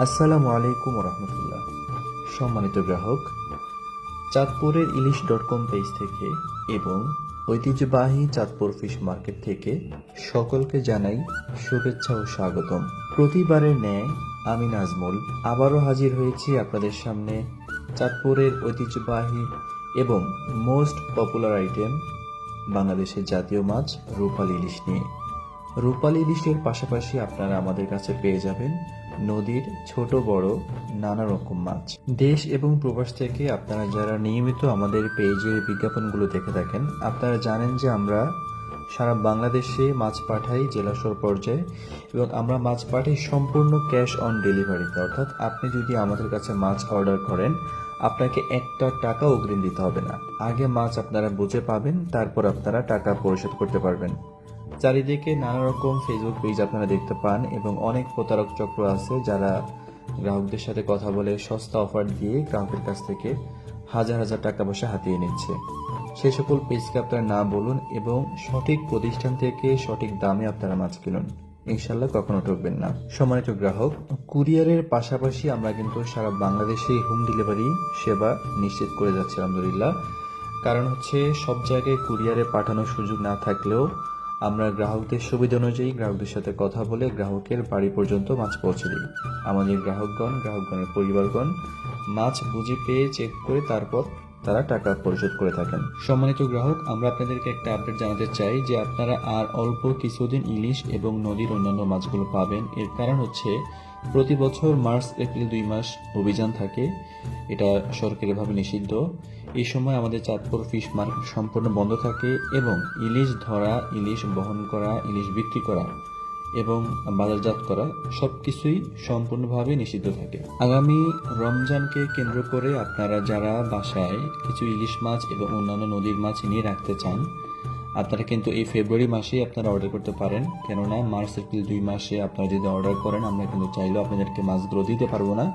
আসসালামু আলাইকুম রহমতুল্লাহ সম্মানিত গ্রাহক, চাঁদপুরের ইলিশ ডট কম পেজ থেকে এবং ঐতিহ্যবাহী চাঁদপুর ফিশ মার্কেট থেকে সকলকে জানাই শুভেচ্ছা ও স্বাগতম। প্রতিবারের ন্যায় আমি নাজমুল, আবারও হাজির হয়েছি আপনাদের সামনে চাঁদপুরের ঐতিহ্যবাহী এবং মোস্ট পপুলার আইটেম বাংলাদেশের জাতীয় মাছ, রূপালী ইলিশ নিয়ে। রূপালী ইলিশের পাশাপাশি আপনারা আমাদের কাছে পেয়ে যাবেন নদীর ছোট বড় নানা রকম মাছ। দেশ এবং প্রবাস থেকে আপনারা যারা নিয়মিত আমাদের পেজের বিজ্ঞাপনগুলো দেখে থাকেন, আপনারা জানেন যে আমরা সারা বাংলাদেশে মাছ পাঠাই জেলাশর পর্যায়ে এবং আমরা মাছ পাঠাই সম্পূর্ণ ক্যাশ অন ডেলিভারিতে। অর্থাৎ আপনি যদি আমাদের কাছে মাছ অর্ডার করেন, আপনাকে একটা টাকা অগ্রিম দিতে হবে না। আগে মাছ আপনারা বুঝে পাবেন, তারপর আপনারা টাকা পরিশোধ করতে পারবেন। চারিদিকে নানা রকম ফেসবুক পেজ আপনারা দেখতে পান এবং অনেক প্রতারক চক্র আছে যারা গ্রাহকদের সাথে কথা বলে সস্তা অফার দিয়ে গ্রাহকের কাছ থেকে হাজার হাজার টাকা পয়সা হাতিয়ে নিচ্ছে। সে সকল পেজকে আপনারা না বলুন এবং সঠিক প্রতিষ্ঠান থেকে সঠিক দামে আপনারা মাছ কিনুন। ইনশাল্লাহ কখনো ঠকবেন না। সম্মানিত গ্রাহক, কুরিয়ারের পাশাপাশি আমরা কিন্তু সারা বাংলাদেশে হোম ডেলিভারি সেবা নিশ্চিত করে যাচ্ছি, আলহামদুলিল্লাহ। কারণ হচ্ছে সব জায়গায় কুরিয়ারে পাঠানোর সুযোগ না থাকলেও আমরা গ্রাহকদের সুবিধা অনুযায়ী গ্রাহকদের সাথে কথা বলে গ্রাহকের বাড়ি পর্যন্ত মাছ পৌঁছে দিই। আমাদের গ্রাহকগণ, গ্রাহকগণের পরিবারগণ মাছ বুঝে পেয়ে চেক করে তারপর তারা টাকা পরিশোধ করে থাকেন। সম্মানিত গ্রাহক, আমরা আপনাদেরকে একটা আপডেট জানাতে চাই যে আপনারা আর অল্প কিছুদিন ইলিশ এবং নদীর অন্যান্য মাছগুলো পাবেন। এর কারণ হচ্ছে প্রতি বছর মার্চ, এপ্রিল দুই মাস অভিযান থাকে। এটা সরকারিভাবে নিষিদ্ধ। এই সময় আমাদের চাঁদপুর ফিশ মার্কেট সম্পূর্ণ বন্ধ থাকে এবং ইলিশ ধরা, ইলিশ বহন করা, ইলিশ বিক্রি করা এবং বাজারজাত করা সব কিছুই সম্পূর্ণভাবে নিষিদ্ধ থাকে। আগামী রমজানকে কেন্দ্র করে আপনারা যারা বাসায় কিছু ইলিশ মাছ এবং অন্যান্য নদীর মাছ নিয়ে রাখতে চান, আপনারা কিন্তু এই ফেব্রুয়ারি মাসেই আপনারা অর্ডার করতে পারেন। কেননা মার্চ, এপ্রিল দুই মাসে আপনারা যদি অর্ডার করেন, আমরা কিন্তু চাইলেও আপনাদেরকে মাছগুলো দিতে পারব না।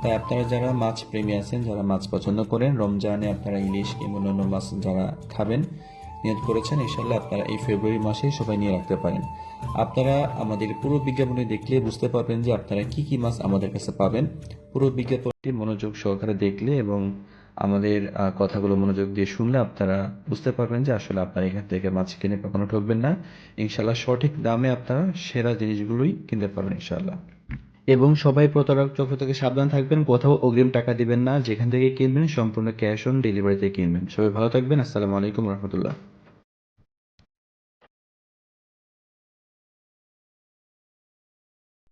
তাই আপনারা যারা মাছ প্রেমী আছেন, যারা মাছ পছন্দ করেন, রমজানে আপনারা ইলিশ কিংবা অন্যান্য মাছ যারা খাবেন নিয়ত করেছেন ইনশাল্লাহ আপনারা এই ফেব্রুয়ারি মাসেই সবাই নিয়ে রাখতে পারেন। আপনারা আমাদের পুরো বিজ্ঞাপনে দেখলে বুঝতে পারবেন যে আপনারা কি কি মাছ আমাদের কাছে পাবেন। পুরো বিজ্ঞাপনটি মনোযোগ সহকারে দেখলে এবং আমাদের কথাগুলো মনোযোগ দিয়ে শুনলে আপনারা বুঝতে পারবেন যে আসলে আপনারা এখান থেকে মাছ কিনে কখনো ঠকবেন না। ইনশাল্লাহ সঠিক দামে আপনারা সেরা জিনিসগুলোই কিনতে পারবেন ইনশাল্লাহ এবং সবাই প্রতারক চক্র থেকে সাবধান থাকবেন, কোথাও অগ্রিম টাকা দিবেন না। যেখান থেকে কিনবেন, সম্পূর্ণ ক্যাশ অন ডেলিভারিতে কিনবেন। সবাই ভালো থাকবেন। আসসালামু আলাইকুম রহমতুল্লাহ।